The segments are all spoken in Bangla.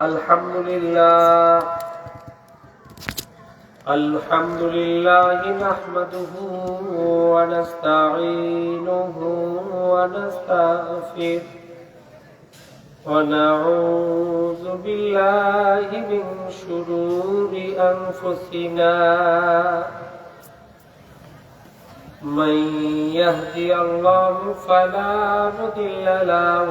الحمد لله الحمد لله نحمده ونستعينه ونستغفره ونعوذ بالله من شرور أنفسنا من يهدي الله فلا مضل له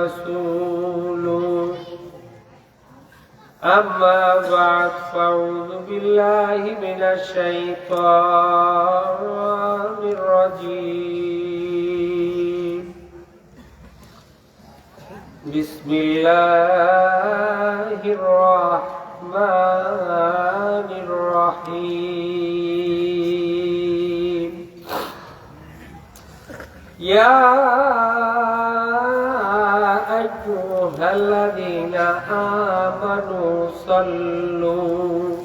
أما بعد فأعوذ بالله من الشيطان الرجيم. بسم الله الرحمن الرحيم. يا الذين آمنوا صلوا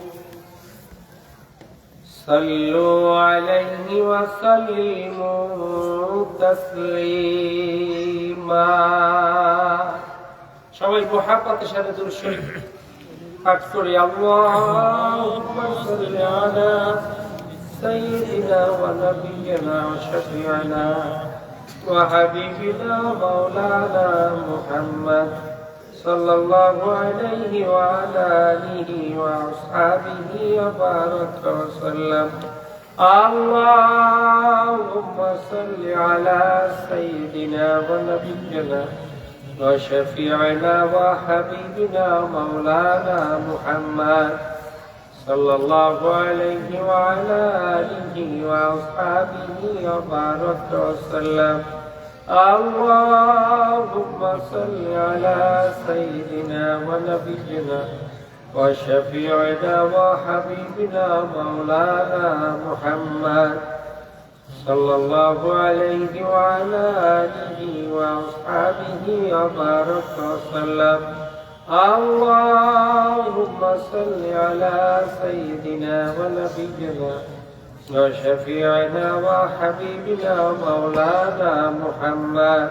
صلوا عليه وسلموا تسليما সবাই মোহাম্মতের সাথে দূর শরীফ পাঠ করি আল্লাহুম্মা সাল্লি আলা সাইয়্যিদিনা ওয়া নাবিয়্যিনা ওয়া শাফি'িনা وحبيبنا مولانا محمد صلى الله عليه وعلى آله وأصحابه وبارك وسلم. اللهم صل على سيدنا ونبينا وشفيعنا وحبيبنا مولانا محمد صلى الله عليه وعلى آله وأصحابه وبارك وسلم. اللهم صل على سيدنا ونبينا وشفيعنا وحبيبنا مولانا محمد صلى الله عليه وعلى آله وأصحابه وبارك وسلم. اللهم صل على سيدنا ونبينا وشفيعنا وحبيبنا مولانا محمد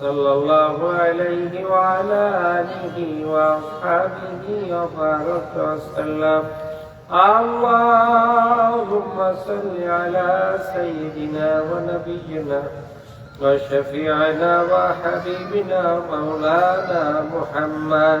صلى الله عليه وعلى آله وأصحابه وبارك وسلم. اللهم صل على سيدنا ونبينا وشفيعنا وحبيبنا مولانا محمد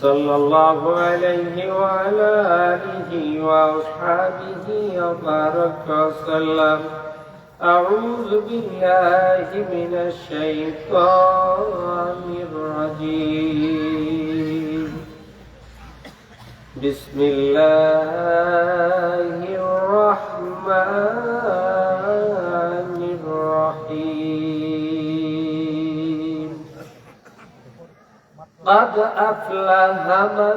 صلى الله عليه وعلى آله وأصحابه وبارك وسلم. أعوذ بالله من الشيطان الرجيم. بسم الله الرحمن قد أفلح من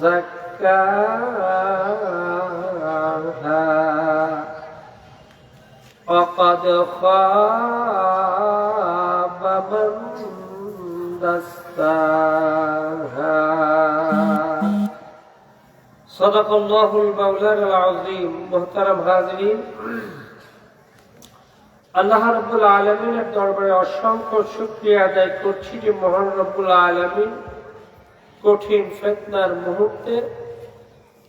زكاها. وقد خاب من دساها صدق الله المولى العظيم. محترم حاضرين. আল্লাহ রব্বুল আলমিনের দরবারে অসংখ্য শুক্রিয়া আদায় করছি যে মহান রব্বুল আলমিন কঠিন ফেতনার মুহূর্তে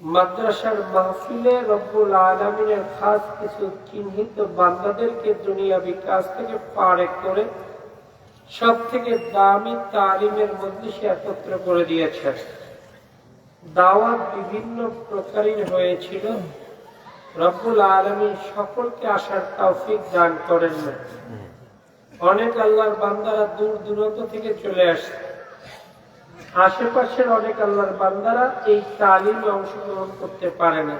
মাদ্রাসার মাহফিলে রব্বুল আলমিনের খাস কিছু চিহ্নিত বান্দাদেরকে দুনিয়া বিকাশ থেকে পারে করে সব থেকে দামি তালিমের মধ্যে সে একত্র করে দিয়েছেন দাওয়াত বিভিন্ন প্রকারের হয়েছিল। রব্বুল আলমী সকলকে আসার তৌফিক দান করেন। না অনেক আল্লাহর বান্দারা দূর দূরান্ত থেকে চলে আসছে আশেপাশের অনেক আল্লাহর বান্দারা এই তালিমে অংশগ্রহণ করতে পারে না।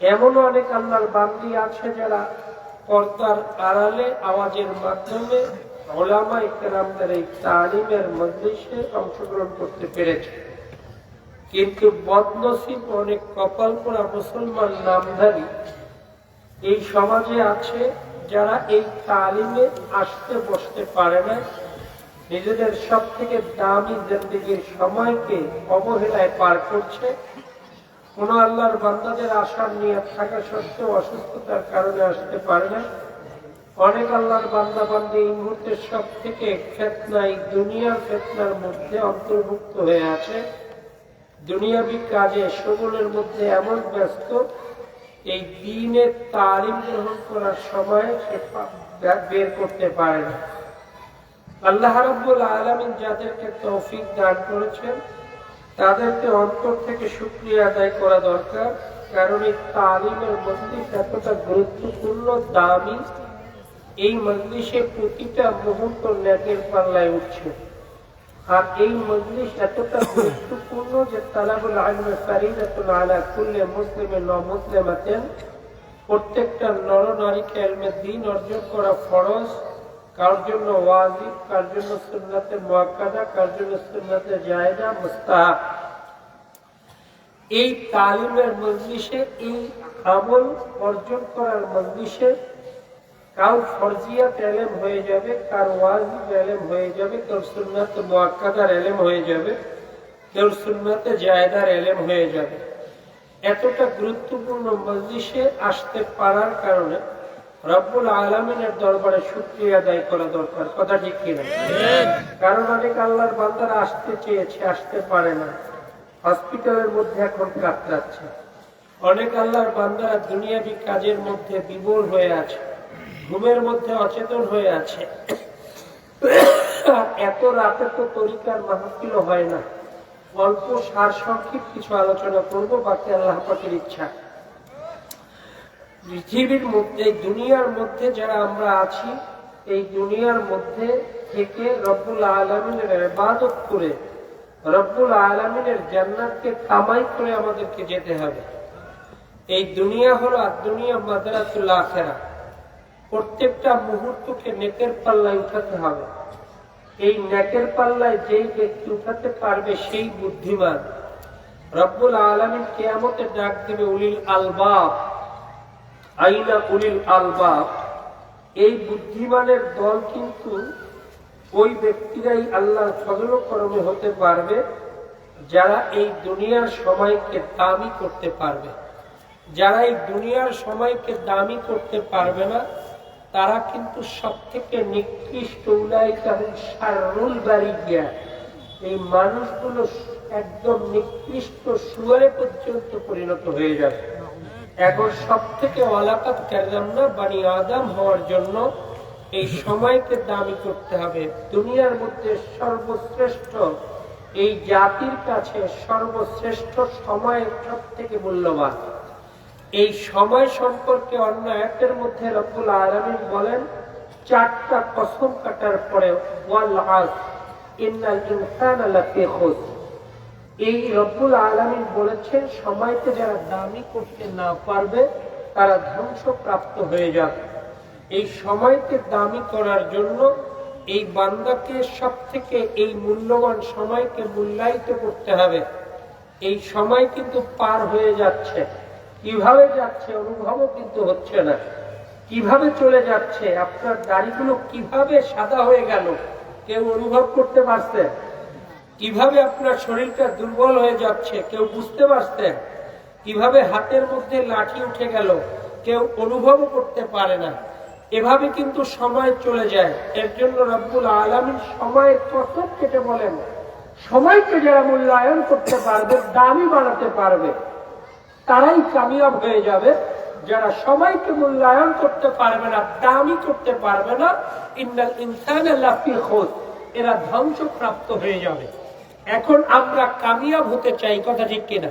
এমন অনেক আল্লাহর বান্দি আছে যারা পর্দার আড়ালে আওয়াজের মাধ্যমে ওলামা ইকরামদের এই তালিমের মজলিসে অংশগ্রহণ করতে পেরেছে। কিন্তু বদনসিব অনেক কপাল পরা মুসলমান নামধারী এই সমাজে আছে যারা এই তালিমে আসতে বসতে পারে না। নিজেদের সব থেকে দামি জিন্দিগির সময়কে অবহেলায় পার করছে। কোনো আল্লাহর বান্দাদের আশার নিয়ে থাকা সত্ত্বেও অসুস্থতার কারণে আসতে পারে না। অনেক আল্লাহর বান্দা বান্দি এই মুহূর্তে সব থেকে ফেতনা এই দুনিয়ার ফেতনার মধ্যে অন্তর্ভুক্ত হয়ে আছে। দুনিয়াবি কাজে সকলের মধ্যে এমন ব্যস্ত, এই দিনের তালিম গ্রহণ করার সময় সে বের করতে পারে না। আল্লাহ রাব্বুল আলামিন যাদেরকে তৌফিক দান করেছেন, তাদেরকে অন্তর থেকে শুক্রিয়া আদায় করা দরকার, কারণ এই তালিমের মজলিস এতটা গুরুত্বপূর্ণ, দামি, এই মজলিসে প্রতিটা মুহূর্ত ন্যাকের পাল্লায় উঠছে। আর এই মজলিস এতটা গুরুত্বপূর্ণ যে তালাবুল আলমে ফারিদাতুল আলা কুল্লে মুসলিমে ন মুসলিমাতেন প্রত্যেকটা নর নারীকে এলমে দিন অর্জন করা ফরজ। কার জন্য ওয়াজিব, কার জন্য সুন্নাতে মুআক্কাদা, কার জন্য সুন্নাতে জায়েদা, মুস্তাহাব। এই তালিমের মজলিসে এই আমল অর্জন করার মজলিসে কার ফরজিয়াত এলেম হয়ে যাবে কার ওয়াজিব এলেম হয়ে যাবে কার সুন্নাত মুআক্কাদার এলেম হয়ে যাবে কার সুন্নাতে জায়েদার এলেম হয়ে যাবে। এতটা গুরুত্বপূর্ণ মজলিসে আসতে পারার কারণে রব্বুল আলমিনের দরবারে শুক্রিয়া আদায় করা দরকার, কথা ঠিক কিনা? কারণ অনেক আল্লাহর বান্দারা আসতে চেয়েছে, আসতে পারে না। হসপিটালের মধ্যে এখন কাতরাচ্ছে। অনেক আল্লাহর বান্দারা দুনিয়াবি কাজের মধ্যে বিবল হয়ে আছে। ঘুমের মধ্যে অচেতন হয়ে আছে। এত রাতে তো তরিকার মাহফিল হয় না। অল্প সার সংক্ষিপ্ত কিছু আলোচনা করব, বাকি আল্লাহ পাকের ইচ্ছা। পৃথিবীর মধ্যে, দুনিয়ার মধ্যে যারা আমরা আছি, এই দুনিয়ার মধ্যে থেকে রব্বুল আলমিনের ইবাদত করে রব্বুল আলমিনের জান্নাতকে কামাই করে আমাদেরকে যেতে হবে। এই দুনিয়া হলো আর দুনিয়া মাদারাতুল আখেরা প্রত্যেকটা মুহূর্তকে নেকের পাল্লায় উঠাতে হবে। এই নেকের পাল্লায় যেই ব্যক্তি উঠাতে পারবে সেই বুদ্ধিমান। রব্বুল আলমিন কেয়ামতে ডাক দেবে, উলিল আলবাব। আইনা উলিল আলবাব। এই বুদ্ধিমানের দল কিন্তু ওই ব্যক্তিরাই আল্লাহর ফজল করমে হতে পারবে, যারা এই দুনিয়ার সময়কে দামি করতে পারবে। যারা এই দুনিয়ার সময়কে দামি করতে পারবে না তারা কিন্তু সব থেকে নিকৃষ্ট হুম শাররুল বারিয়া এই মানুষগুলো একদম নিকৃষ্ট সুয়ারে পর্যন্ত পরিণত হয়ে যাবে। এখন সব থেকে অলাকাত কেরাম না আদাম হওয়ার জন্য এই সময়কে দামি করতে হবে। দুনিয়ার মধ্যে সর্বশ্রেষ্ঠ, এই জাতির কাছে সর্বশ্রেষ্ঠ সময় সব থেকে মূল্যবান। এই সময় সম্পর্কে অন্য একের মধ্যে রব্বুল আলমিন বলেন, চারটা কসম কাটার পরে ওয়াল এই রব্বুল আলমিন বলেছেন, সময়কে যারা দামি করতে না পারবে, তারা ধ্বংসপ্রাপ্ত হয়ে যাবে। এই সময়কে দামি করার জন্য এই বান্দাকে সব থেকে এই মূল্যবান সময়কে মূল্যায়িত করতে হবে। এই সময় কিন্তু পার হয়ে যাচ্ছে। কীভাবে যাচ্ছে, অনুভবও কিন্তু হচ্ছে না। কীভাবে চলে যাচ্ছে, আপনার দাড়িগুলো কীভাবে সাদা হয়ে গেল, কেউ অনুভব করতে পারছে? কীভাবে আপনার শরীরটা দুর্বল হয়ে যাচ্ছে, কেউ বুঝতে পারছেন কীভাবে হাতের মধ্যে লাঠি উঠে গেল, কেউ অনুভবও করতে পারে না। এভাবে কিন্তু সময় চলে যায়। এর জন্য রব্বুল আলমীর সময়ের কসম কেটে বলেন, সময়কে যারা মূল্যায়ন করতে পারবে, দামি বানাতে পারবে। তারাই কামিয়াব হয়ে যাবে। যারা সময়কে মূল্যায়ন করতে পারবে না, দামি করতে পারবে না, ইন্নাল ইনসান লাফি খোঁজ এরা ধ্বংসপ্রাপ্ত হয়ে যাবে। এখন আমরা কামিয়াব হতে চাই, কথা ঠিক কিনা?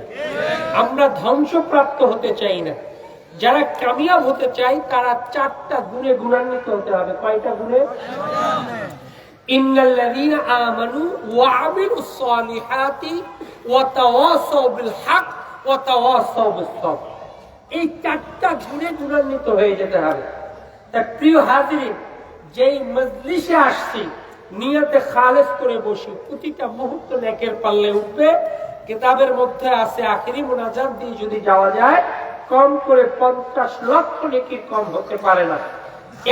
আমরা ধ্বংসপ্রাপ্ত হতে চাই না। যারা কামিয়াব হতে চায়, তারা চারটা গুণে গুণান্বিত হতে হবে। কয়টা গুণে? ইন্নাল্লাযীনা আমানু ওয়া আমিলুস সালিহাতি ওয়া তাওয়াসাউ বিল হক এই চারটা গুণে হয়ে যেতে হবে। প্রিয় হাজিরিন, যেই মজলিসে আসছি, নিয়তে করে বসি, প্রতিটা মুহূর্ত নেকের পাল্লে উঠবে। কিতাবের মধ্যে আছে আখিরি মোনাজাত দিয়ে যদি যাওয়া যায়, কম করে পঞ্চাশ লক্ষ নেকি কম হতে পারে না।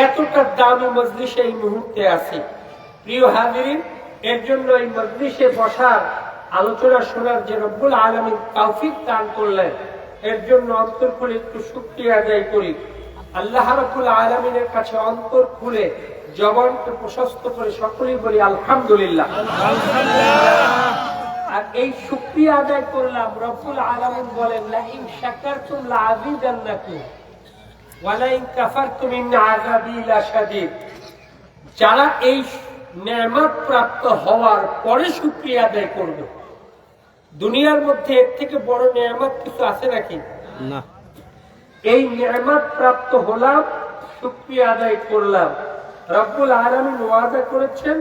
এতটা দামি মজলিসে এই মুহূর্তে আছে। প্রিয় হাজিরিন, এর জন্য এই মজলিসে বসার আলোচনা শোনার যে রব্বুল আলমী তৌফিক দান করলেন এর জন্য অন্তর খুলে একটু শুক্রিয়া আদায় করি। আল্লাহ রব্বুল আলমিনের কাছে অন্তর খুলে জবানকে প্রশস্ত করে সকলেই বলি আলহামদুলিল্লাহ। আর এই শুক্রিয়া আদায় করলাম রব্বুল আলমিন বলেন লাইন শাকারতুম লাযিদান্নাকুম ওয়ালাইন কাফারতুম ইন আযাবি লাশাদীদ যারা এই নেয়ামত প্রাপ্ত হওয়ার পরে শুক্রিয়া আদায় করবে দুনিয়ার মধ্যে এর থেকে বড় নেয়ামত কিছু আছে নাকি? না। এই নেয়ামত প্রাপ্ত হলাম শুক্রিয়া আদায় করলাম। রব্বুল আলমিন ওয়াদা করেছেন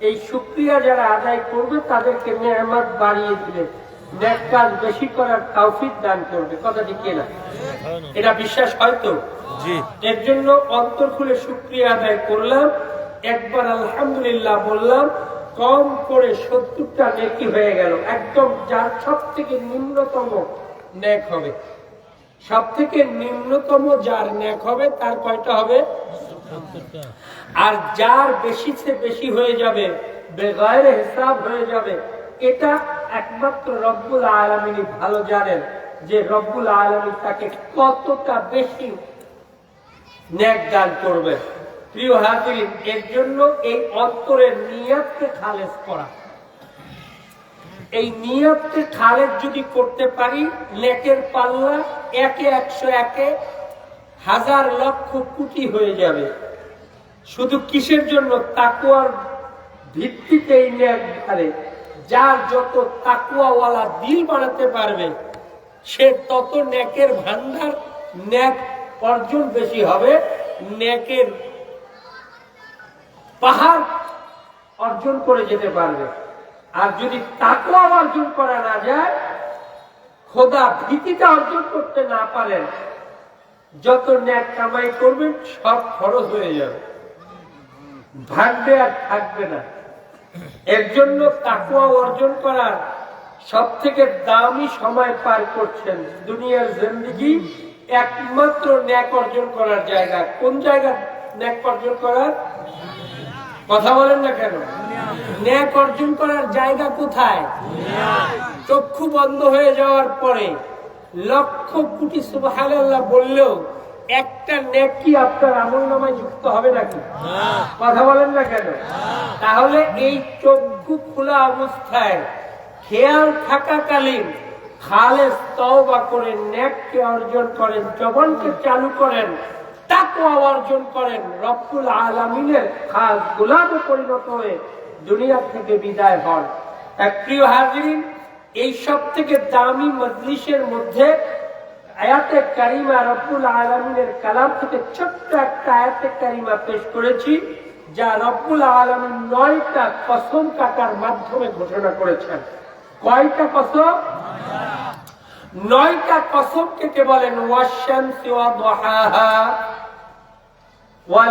এই শুক্রিয়া যারা আদায় করবে তাদেরকে নেয়ামত বাড়িয়ে নেক কাজ বেশি করার তৌফিক দান করবে। কথাটি কেনা? এটা বিশ্বাস হয়তো এর জন্য অন্তর খুলে শুক্রিয়া আদায় করলাম। একবার আলহামদুলিল্লাহ বললাম কম করে সত্তরটা নেকি হয়ে গেল। একদম যার সব থেকে নিম্নতম নেক হবে। সব থেকে নিম্নতম যার নেক হবে তার কয়টা হবে? আর যার বেশি সে বেশি হয়ে যাবে বেগায়ের হিসাব হয়ে যাবে। এটা একমাত্র রব্বুল আলমিনী ভালো জানেন যে রব্বুল আলমী তাকে কতটা বেশি ন্যাক দান করবে। প্রিয় হাজির এর জন্য এই অন্তরের নিয়াতকে খালেজ করা। এই নিয়তকে খালেজ যদি করতে পারি, নেকের পাল্লা একে একশো একে হাজার লক্ষ কোটি হয়ে যাবে। শুধু কিসের জন্য? তাকুয়ার ভিত্তিতে এই ন্যাক ধারে যার যত তাকুয়াওয়ালা দিল বানাতে পারবে, সে তত নেকের ভান্ডার ন্যাক অর্জন বেশি হবে। ন্যাকের পাহাড় অর্জন করে যেতে পারবে। আর যদি তাকুয়া অর্জন করা না যায়, খোদা ভীতিটা অর্জন করতে না পারেন, যত ন্যাক কামাই করবেন, সব খরচ হয়ে যাবে। ভাগবে আর থাকবে না। এর জন্য তাকুয়া অর্জন করার সব থেকে দামি সময় পার করছেন দুনিয়ার জিন্দগি একমাত্র ন্যাক অর্জন করার জায়গা। কোন জায়গা ন্যাক অর্জন করার? কথা বলেন না কেন? ন্যাক অর্জন করার জায়গা কোথায়? চক্ষু বন্ধ হয়ে যাওয়ার পরে লক্ষ কোটি সুবহানাল্লাহ বললেও একটা নেক কি আপনার আমল নামায় যুক্ত হবে নাকি? কথা বলেন না কেন? তাহলে এই চক্ষু খোলা অবস্থায় খেয়াল থাকাকালীন খালেস তওবা করেন নেককে অর্জন করেন, জবানকে চালু করেন তাকওয়া অর্জন করেন রব্বুল আলামিনের খাস গোলামে পরিণত হয়ে দুনিয়া থেকে বিদায় হন। এক প্রিয় হাজিরিন এই সব থেকে দামি মজলিসের মধ্যে আয়াতে কারিমা রব্বুল আলমিনের কালাম থেকে ছোট্ট একটা আয়াতে কারিমা পেশ করেছি যা রব্বুল আলমিন নয়টা কসম কাটার মাধ্যমে ঘোষণা করেছেন। কয়টা কসম? নয়টা কসম কেটে বলেন? ওয়াশামসি ওয়া দুহাহা। one